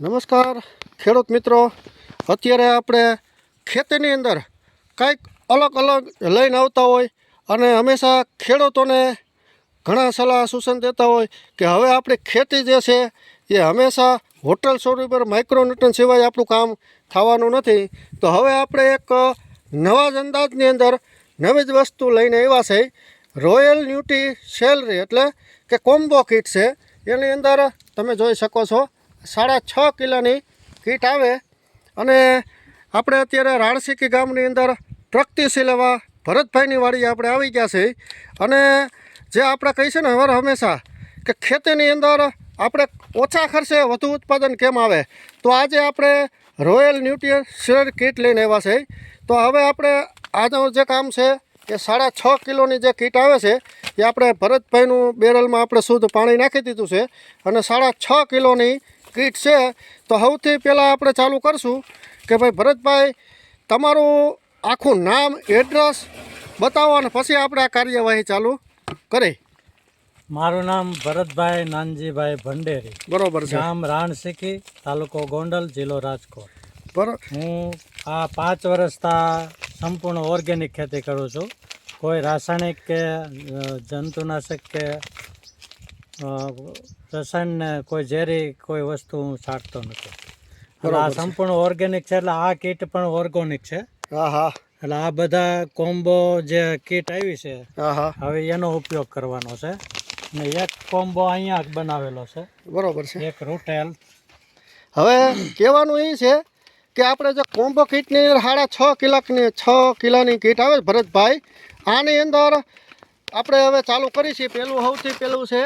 નમસ્કાર, ખેડૂત મિત્રો. અત્યારે આપણે ખેતીની અંદર કંઈક અલગ અલગ લઈને આવતા હોય અને હંમેશા ખેડૂતોને ઘણા સલાહ સૂચન દેતા હોય કે હવે આપણી ખેતી જે છે એ હંમેશા હોટલ સ્વરૂપે માઇક્રોન્યુટન સિવાય આપણું કામ થવાનું નથી. તો હવે આપણે એક નવા જ અંદાજની અંદર નવી જ વસ્તુ લઈને આવ્યા છે. રોયલ ન્યુટી સેલરી એટલે કે કોમ્બો કિટ છે. એની અંદર તમે જોઈ શકો છો સાડા છ કિલોની કીટ આવે અને આપણે અત્યારે રાણસીકી ગામની અંદર પ્રગતિશીલ એવા ભરતભાઈની વાડી આપણે આવી ગયા છે અને જે આપણે કહી છે ને હર હંમેશા કે ખેતીની અંદર આપણે ઓછા ખર્ચે વધુ ઉત્પાદન કેમ આવે? તો આજે આપણે રોયલ ન્યુટ્રિયન કીટ લઈને આવ્યા છે તો હવે આપણે આજનું જે કામ છે એ સાડા છ કિલોની જે કીટ આવે છે, એ આપણે ભરતભાઈનું બેરલમાં આપણે શુદ્ધ પાણી નાખી દીધું છે અને સાડા છ કિલોની કીટ છે તો સૌથી પહેલાં આપણે ચાલુ કરશું કે ભાઈ ભરતભાઈ તમારું આખું નામ એડ્રેસ બતાવો અને પછી આપણે આ કાર્યવાહી ચાલુ કરી મારું નામ ભરતભાઈ નાનજીભાઈ ભંડેરી. બરોબર છે. ગામ રાણસીકી તાલુકો ગોંડલ જિલ્લો રાજકોટ. બરોબર હું આ પાંચ વર્ષથી સંપૂર્ણ ઓર્ગેનિક ખેતી કરું છું. કોઈ રાસાયણિક કે જંતુનાશક કે અ, રસાયણ કોઈ ઝેરી કોઈ વસ્તુ હું છાંટતો નથી. એટલે આ સંપૂર્ણ ઓર્ગેનિક છે એટલે આ કીટ પણ ઓર્ગોનિક છે. હા હા એટલે આ બધા કોમ્બો જે કીટ આવી છે હવે એનો ઉપયોગ કરવાનો છે. ને એક કોમ્બો અહીંયા જ બનાવેલો છે. બરોબર છે. એક રૂટેલ. હવે કહેવાનું એ છે કે આપણે જે કોમ્બો કીટની અંદર સાડા છ કિલોની છ કિલોની કીટ આવે છે ભરતભાઈ આની અંદર આપણે હવે ચાલુ કરી છીએ પહેલું સૌથી પહેલું છે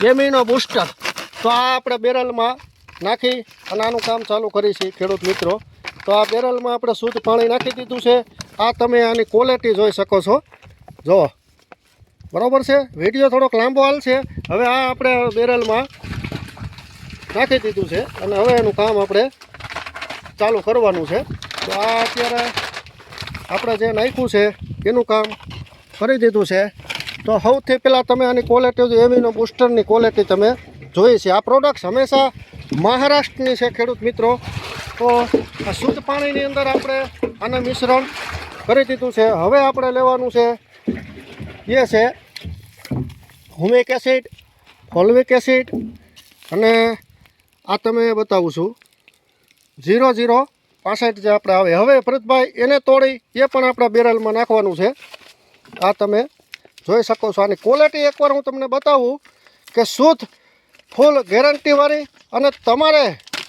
ગેમીનો બૂસ્ટર તો આ આપણે બેરલમાં નાખી અને આનું કામ ચાલુ કરી છીએ ખેડૂત મિત્રો. તો આ બેરલમાં આપણે શુદ્ધ પાણી નાખી દીધું છે. આ તમે આની ક્વોલિટી જોઈ શકો છો. જુઓ બરાબર છે? વીડિયો થોડોક લાંબો હાલ છે. હવે આ આપણે બેરલમાં નાખી દીધું છે અને હવે એનું કામ આપણે ચાલુ કરવાનું છે. તો આ અત્યારે આપણે જે નાખ્યું છે, એનું કામ કરી દીધું છે. તો સૌથી પહેલાં તમે આની ક્વોલિટી એમીનો બુસ્ટરની ક્વોલિટી તમે જોઈ છે. આ પ્રોડક્ટ હંમેશા મહારાષ્ટ્રની છે ખેડૂત મિત્રો. તો આ શુદ્ધ પાણીની અંદર આપણે આને મિશ્રણ કરી દીધું છે. હવે આપણે લેવાનું છે, એ છે હુમિક એસિડ, ફોલ્વિક એસિડ અને આ તમે બતાવું છું. ઝીરો ઝીરો પાસઠ જે આપણે આવે. હવે ભરતભાઈ એને તોડી, એ પણ આપણા બેરલમાં નાખવાનું છે. આ તમે જોઈ શકો છો. આની ક્વોલિટી એકવાર હું તમને બતાવું કે શુદ્ધ ફૂલ ગેરંટીવાળી અને તમારે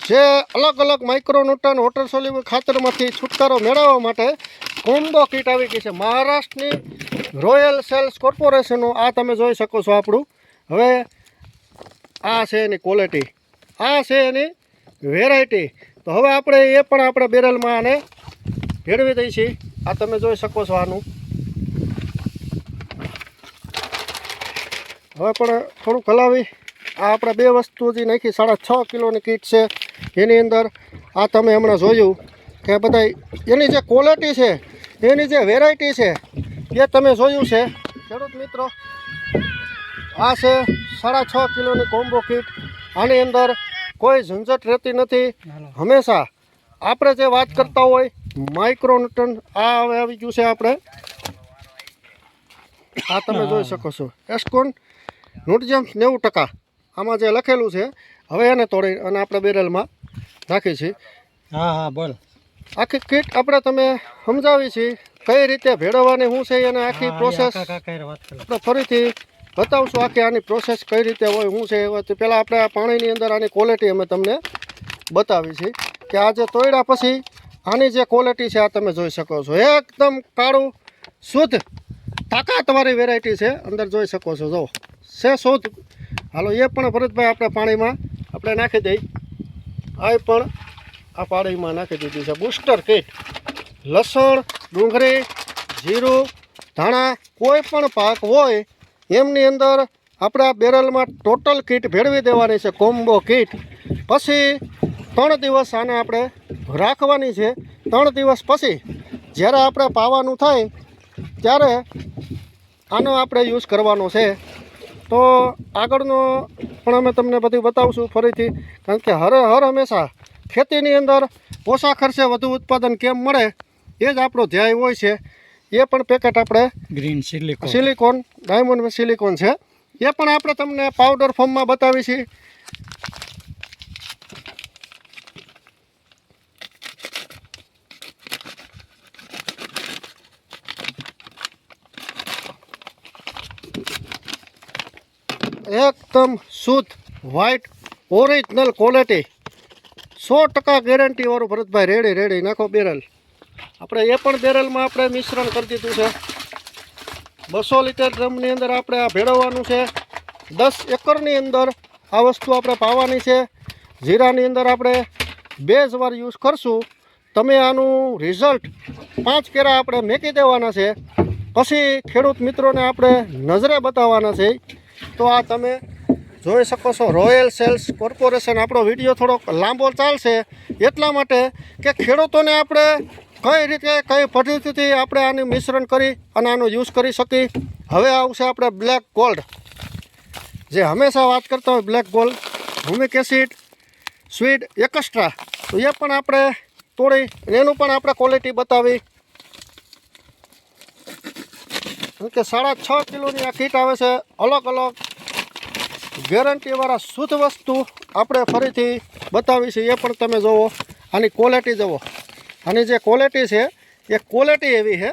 જે અલગ અલગ માઇક્રોન્યુટન વોટર સોલ્યુબલ ખાતરમાંથી છુટકારો મેળવવા માટે કોમ્બો કીટ આવી ગઈ છે. મહારાષ્ટ્રની રોયલ સેલ્સ કોર્પોરેશનનું આ તમે જોઈ શકો છો આપણું. હવે આ છે એની ક્વોલિટી આ છે એની વેરાયટી તો હવે આપણે એ પણ આપણે બેરલમાં આને ભેળવી છીએ આ તમે જોઈ શકો છો આનું. હવે પણ થોડુંક હલાવી. આ આપણે બે વસ્તુ હજી નાખી સાડા છ કિલોની કીટ છે. એની અંદર આ તમે હમણાં જોયું કે બધા એની જે ક્વોલિટી છે એની જે વેરાયટી છે એ તમે જોયું છે. ખેડૂત મિત્રો આ છે સાડા છ કિલોની કોમ્બો કીટ. આની અંદર કોઈ ઝંઝટ રહેતી નથી. હંમેશા આપણે જે વાત કરતા હોય માઇક્રોન્યુટન આ હવે આવી ગયું છે આપણે. આ તમે જોઈ શકો છો. એસ્કોન ન્યુટ્રિયમ નેવું ટકા. આમાં જે લખેલું છે હવે એને તોડી અને આપણે બેરલમાં નાખી છીએ હા હા બોલ. આખી કીટ આપણે તમે સમજાવી છીએ કઈ રીતે ભેળવવાની શું છે એને આખી પ્રોસેસ. આપણે ફરીથી બતાવશું આખી આની પ્રોસેસ કઈ રીતે હોય શું છે એ તો પહેલાં આપણે આ પાણીની અંદર આની ક્વોલિટી અમે તમને બતાવી છે કે આ જે તોડ્યા પછી આની જે ક્વોલિટી છે આ તમે જોઈ શકો છો. એકદમ કાળું શુદ્ધ તાકાતવાળી વેરાયટી છે. અંદર જોઈ શકો છો. જો, છે શોધ. હાલો, એ પણ ભરતભાઈ આપણે પાણીમાં આપણે નાખી દઈ. આ પણ આ પાણીમાં નાખી દીધી છે. બૂસ્ટર કીટ લસણ, ડુંગળી, જીરું, ધાણા, કોઈ પણ પાક હોય, એમની અંદર આપણા બેરલમાં ટોટલ કીટ ભેળવી દેવાની છે. કોમ્બો કીટ પછી ત્રણ દિવસ આને આપણે રાખવાની છે. ત્રણ દિવસ પછી જ્યારે આપણે પાવાનું થાય ત્યારે આનો આપણે યુઝ કરવાનો છે. તો આગળનો પણ અમે તમને બધું બતાવશું ફરીથી. કારણ કે હર હર હંમેશા ખેતીની અંદર ઓછા ખર્ચે વધુ ઉત્પાદન કેમ મળે એ જ આપણો ધ્યેય હોય છે. એ પણ પેકેટ આપણે green silicon silicon diamond silicon છે. એ પણ આપણે તમને પાવડર ફોર્મમાં બતાવી એકદમ શુદ્ધ વ્હાઇટ ઓરિજિનલ ક્વોલિટી સો ટકા ગેરંટીવાળું ભરતભાઈ, રેડી રેડી, નાખો બેરલ. આપણે એ પણ બેરલમાં આપણે મિશ્રણ કરી દીધું છે. બસો લીટર ડ્રમની અંદર આપણે આ ભેળવવાનું છે. દસ એકરની અંદર આ વસ્તુ આપણે પાવાની છે. જીરાની અંદર આપણે બે જ વાર યુઝ કરશું. તમે આનું રિઝલ્ટ પાંચ કેરા આપણે મેકી દેવાના છે. પછી ખેડૂત મિત્રોને આપણે નજરે બતાવવાના છે. તો આ તમે જોઈ શકો છો રોયલ સેલ્સ કોર્પોરેશન આપણો વીડિયો થોડોક લાંબો ચાલશે એટલા માટે કે ખેડૂતોને આપણે કઈ રીતે, કઈ પદ્ધતિથી આપણે આનું મિશ્રણ કરી અને આનો યુઝ કરી શકી હવે આવશે આપણે બ્લેક ગોલ્ડ જે હંમેશા વાત કરતા હોય black gold humic acid sweet extra તો એ પણ આપણે તોડી, એનું પણ આપણે ક્વોલિટી બતાવી. કે સાડા છ કિલોની આ કીટ આવે છે અલગ અલગ ગેરંટીવાળા શુદ્ધ વસ્તુ આપણે ફરીથી બતાવી છે, એ પણ તમે જુઓ આની ક્વોલિટી જુઓ આની જે ક્વોલિટી છે, એ ક્વોલિટી એવી છે.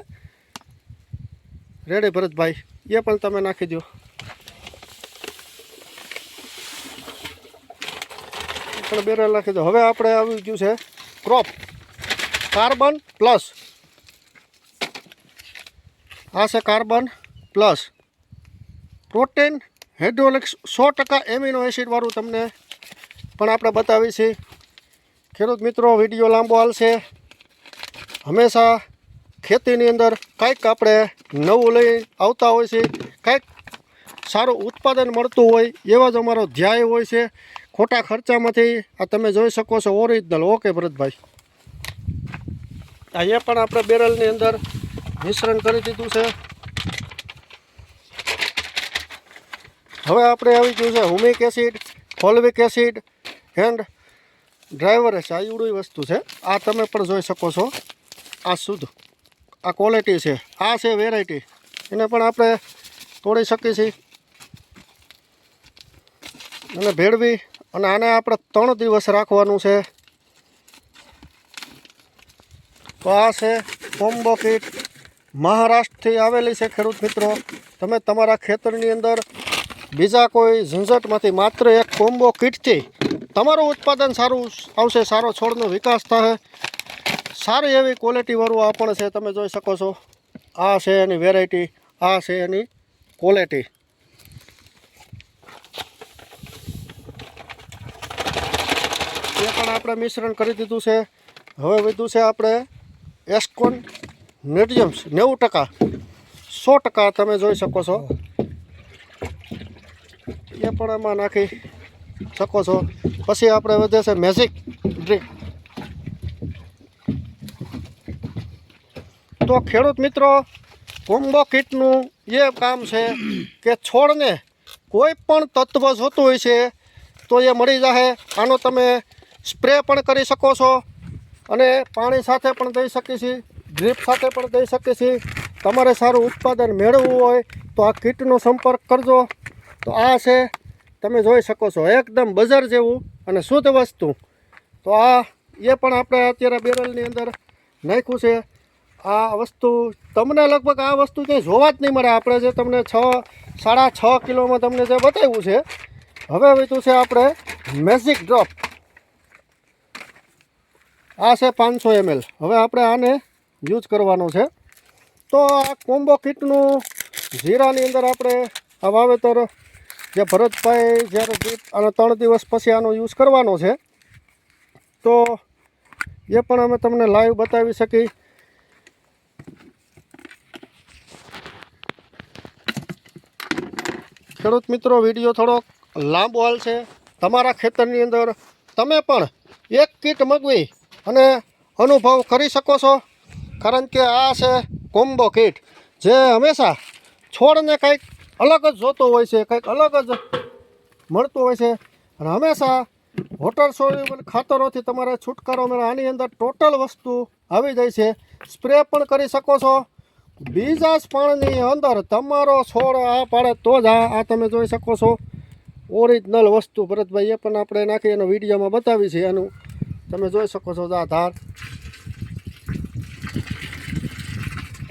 રેડી ભરતભાઈ? એ પણ તમે નાખી દો પણ બેરલ નાખી દો હવે આપણે આવી ગયું છે ક્રોપ કાર્બન પ્લસ આ છે કાર્બન પ્લસ પ્રોટીન હાઇડ્રોલિક્સ સો ટકા એમિનો એસિડવાળું તમને પણ આપણે બતાવી છે. ખેડૂત મિત્રો, વીડિયો લાંબો હાલશે. હંમેશા ખેતીની અંદર કાંઈક આપણે નવું લઈ આવતા હોય છે, કંઈક સારું ઉત્પાદન મળતું હોય એવા જ અમારો ધ્યેય હોય છે. ખોટા ખર્ચામાંથી આ તમે જોઈ શકો છો ઓરિજિનલ ઓકે ભરતભાઈ. આ પણ આપણે બેરલની અંદર મિશ્રણ કરી દીધું છે. હવે આપણે આવી ગયું છે humic acid, fulvic acid and driver છે આ ઈવડી વસ્તુ છે. આ તમે પણ જોઈ શકો છો. આ શુદ્ધ. આ ક્વોલિટી છે. આ છે વેરાયટી એને પણ આપણે તોડી શકીએ છીએ. અને ભેળવી અને આને આપણે ત્રણ દિવસ રાખવાનું છે. તો આ છે કોમ્બો કીટ. મહારાષ્ટ્રથી આવેલી છે ખેડૂત મિત્રો. તમે તમારા ખેતરની અંદર બીજા કોઈ ઝંઝટમાંથી માત્ર એક કોમ્બો કીટથી તમારું ઉત્પાદન સારું આવશે, સારો છોડનો વિકાસ થશે. સારી એવી ક્વોલિટીવાળું આ પણ છે, તમે જોઈ શકો છો. આ છે એની વેરાયટી આ છે એની ક્વોલિટી એ પણ આપણે મિશ્રણ કરી દીધું છે. હવે વધ્યું છે આપણે એસ્કોન મીડિયમ્સ નેવું ટકા, સો ટકા તમે જોઈ શકો છો. એ પણ એમાં નાખી શકો છો. પછી આપણે વધે છે મેજિક ડ્રિંક તો ખેડૂત મિત્રો કોમ્બો કીટનું એ કામ છે કે છોડને કોઈ પણ તત્વ જોતું હોય છે, તો એ મળી જશે આનો તમે સ્પ્રે પણ કરી શકો છો અને પાણી સાથે પણ દઈ શકીએ છીએ ડ્રીપ સાથે પણ દઈ શકીએ છીએ. તમારે સારું ઉત્પાદન મેળવવું હોય તો આ કીટનો સંપર્ક કરજો. તો આ છે, તમે જોઈ શકો છો, એકદમ બજાર જેવું અને શુદ્ધ વસ્તુ. તો આ, એ પણ આપણે અત્યારે બેરલની અંદર નાખ્યું છે. આ વસ્તુ, તમને લગભગ આ વસ્તુ ક્યાંય જોવા જ નહીં મળે. આપણે જે તમને છ, સાડા છ કિલોમાં તમને જે બતાવ્યું છે, હવે વધ્યું છે આપણે મેજિક ડ્રોપ આ છે પાંચસો એમએલ. હવે આપણે આને યુઝ કરવાનો છે. તો આ કોમ્બો કીટનું જીરાની અંદર આપણે આ વાવેતર જે ભરતભાઈ જ્યારે અને ત્રણ દિવસ પછી આનો યુઝ કરવાનો છે, તો એ પણ અમે તમને લાઈવ બતાવી શકી ખેડૂત મિત્રો, વીડિયો થોડોક લાંબો હાલશે. તમારા ખેતરની અંદર તમે પણ એક કીટ મગવી અને અનુભવ કરી શકો છો. કારણ કે આ છે કોમ્બો કીટ, જે હંમેશા છોડને કંઈક અલગ જ જોતો હોય છે, કંઈક અલગ જ મળતું હોય છે. અને હંમેશા વોટર સોલ્યુબલ ખાતરોથી તમારે છુટકારો મળે આની અંદર ટોટલ વસ્તુ આવી જાય છે. સ્પ્રે પણ કરી શકો છો. બીજા જ પાણીની અંદર તમારો છોડ આ પાડે તો જ આ આ તમે જોઈ શકો છો. ઓરિજિનલ વસ્તુ ભરતભાઈ એ પણ આપણે નાખી એનો વિડીયોમાં બતાવી છે. એનું તમે જોઈ શકો છો આ ધાર.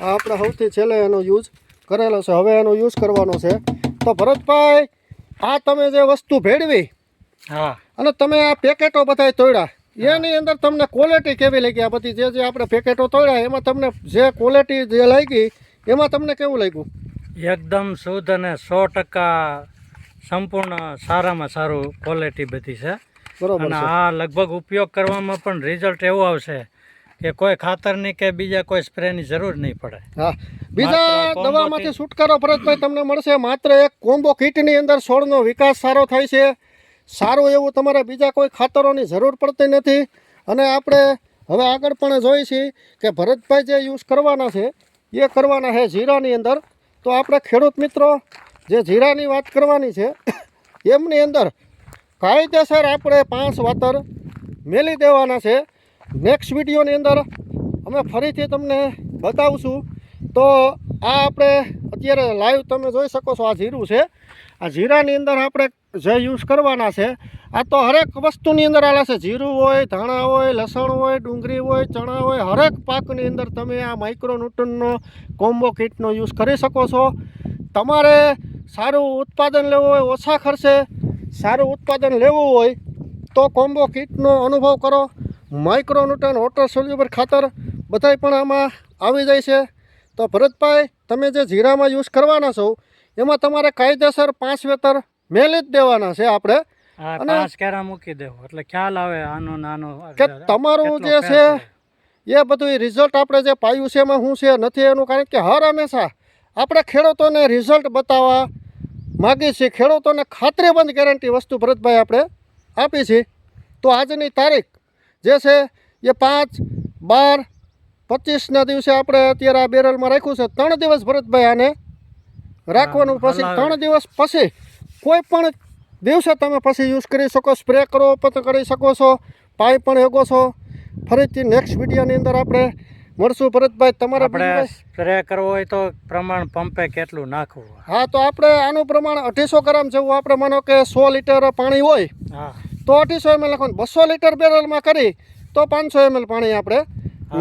આ આપણે સૌથી છેલ્લે એનો યુઝ. કરેલો છે હવે એનો યુઝ કરવાનો છે. તો ભરતભાઈ આ તમે જે વસ્તુ ભેળવી હા. અને તમે આ પેકેટો બધા તોડ્યા એની અંદર તમને ક્વોલિટી કેવી લાગી? આ બધી જે જે આપણે પેકેટો તોડ્યા એમાં તમને જે ક્વોલિટી જે લાગી એમાં તમને કેવું લાગ્યું? એકદમ શુદ્ધ અને સો ટકા સંપૂર્ણ સારામાં સારું ક્વોલિટી બધી છે. બરોબર આ લગભગ ઉપયોગ કરવામાં પણ રિઝલ્ટ એવું આવશે કે કોઈ ખાતરની કે બીજા કોઈ સ્પ્રેની જરૂર નહીં પડે. હા. બીજા દવામાંથી. છુટકારો ભરતભાઈ તમને મળશે. માત્ર એક કોમ્બો કીટની અંદર છોડનો વિકાસ સારો થાય છે. સારું એવું તમારે બીજા કોઈ ખાતરોની જરૂર પડતી નથી. અને આપણે હવે આગળ પણ જોઈ છીએ કે ભરતભાઈ જે યુઝ કરવાના છે એ કરવાના છે જીરાની અંદર. તો આપણે ખેડૂત મિત્રો જે જીરાની વાત કરવાની છે એમની અંદર કાયદેસર આપણે પાંચ વાતર મેલી દેવાના છે. નેક્સ્ટ વિડીયોની અંદર અમે ફરીથી તમને બતાવશું. તો આ આપણે અત્યારે લાઈવ તમે જોઈ શકો છો, આ જીરું છે. આ જીરાની અંદર આપણે જે યુઝ કરવાના છે, આ તો હરેક વસ્તુની અંદર આલે છે. જીરું હોય, ધાણા હોય, લસણ હોય, ડુંગળી હોય, ચણા હોય, હરેક પાકની અંદર તમે આ માઇક્રોન્યુટનનો કોમ્બો કિટનો યુઝ કરી શકો છો. તમારે સારું ઉત્પાદન લેવું હોય, ઓછા ખર્ચે સારું ઉત્પાદન લેવું હોય, તો કોમ્બો કિટનો અનુભવ કરો. માઇક્રોન્યુટન વોટર સોલ્યુબર ખાતર બધાય પણ આમાં આવી જાય છે. તો ભરતભાઈ તમે જે જીરામાં યુઝ કરવાના છો એમાં તમારે કાયદેસર પાંચ વેતર મેલી જ દેવાના છે આપણે. અને- કેરા મૂકી દેવો. એટલે ખ્યાલ આવે આનો નાનો કે તમારું જે છે એ બધું રિઝલ્ટ આપણે જે પાયું છે એમાં શું છે નથી એનું? કારણ કે હર હંમેશા આપણે ખેડૂતોને રિઝલ્ટ બતાવવા માગીએ છીએ. ખેડૂતોને ખાતરીબંધ ગેરંટી વસ્તુ ભરતભાઈ આપણે આપી છે. તો આજની તારીખ જે છે એ પાંચ બાર પચીસના દિવસે આપણે અત્યારે આ બેરલમાં રાખ્યું છે. ત્રણ દિવસ ભરતભાઈ આને રાખવાનું પછી ત્રણ દિવસ પછી કોઈ પણ દિવસે તમે પછી યુઝ કરી શકો સ્પ્રે કરો પણ કરી શકો છો પાઈ પણ હેગો છો. ફરીથી નેક્સ્ટ વિડીયોની અંદર આપણે મળશું. ભરતભાઈ તમારા આપણે સ્પ્રે કરવો હોય તો પ્રમાણ પંપે કેટલું નાખવું હા તો આપણે આનું પ્રમાણ અઢીસો ગ્રામ જેવું આપણે માનો કે સો લીટર પાણી હોય. હા. તો અઢીસો એમએલ નાખવાનું બસો લીટર બેરલમાં કરી તો પાંચસો એમએલ પાણી આપણે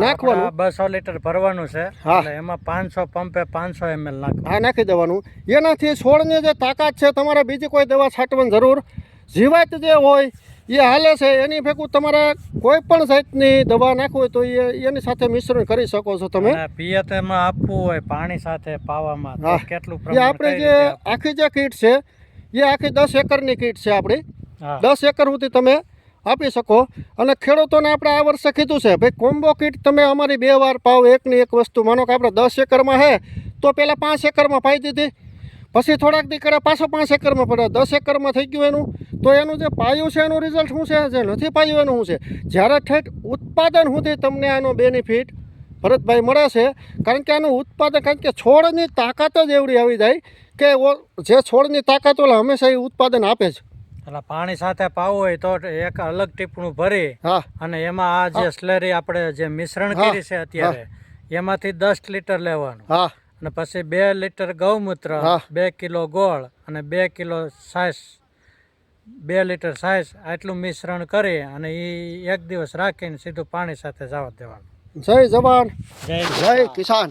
નાખવાનું. બસો લીટર ભરવાનું છે. એટલે એમાં પાંચસો પંપે પાંચસો એમએલ નાખવાનું. હા નાખી દેવાનું. એનાથી છોડની જે તાકાત છે તમારે બીજી કોઈ દવા છાંટવાની જરૂર જીવાત જે હોય એ હાલે છે એની ભેગું તમારે કોઈ પણ જાતની દવા નાખવી હોય તો એ એની સાથે મિશ્રણ કરી શકો છો તમે. અને પિયત એમાં આપવું હોય પાણી સાથે પાવામાં કેટલું આપણે જે આખી જે કીટ છે એ આખી દસ એકરની કીટ છે આપણી. દસ એકર સુધી તમે આપી શકો. અને ખેડૂતોને આપણે આ વર્ષે કીધું છે, ભાઈ કોમ્બો કીટ તમે અમારી બે વાર પાવ એકની એક વસ્તુ માનો કે આપણે દસ એકરમાં હે, તો પહેલાં પાંચ એકરમાં પાઈ દીધી. પછી થોડાક દીકરા પાછો પાંચ એકરમાં પડે દસ એકરમાં થઈ ગયું એનું. તો એનું જે પાયું છે, એનું રિઝલ્ટ શું છે? જે નથી પાયું એનું શું છે? જ્યારે ઠેઠ ઉત્પાદન સુધી તમને આનો બેનિફિટ ભરતભાઈ મળે છે. કારણ કે આનું ઉત્પાદન, કારણ કે છોડની તાકાત જ એવડી આવી જાય કે જે છોડની તાકાત ઓલા હંમેશા એ ઉત્પાદન આપે છે એટલે પાણી સાથે પાવું હોય તો એક અલગ ટીપણું ભરી અને એમાં આ જે સ્લેરી આપણે જે મિશ્રણ કરી છે અત્યારે એમાંથી દસ લીટર લેવાનું. અને પછી બે લીટર ગૌમૂત્ર બે કિલો ગોળ અને બે કિલો સાસ બે લીટર સાસ આટલું મિશ્રણ કરી અને એ એક દિવસ રાખીને સીધું પાણી સાથે જવા દેવાનું. જય જવાન. જય જય કિસાન.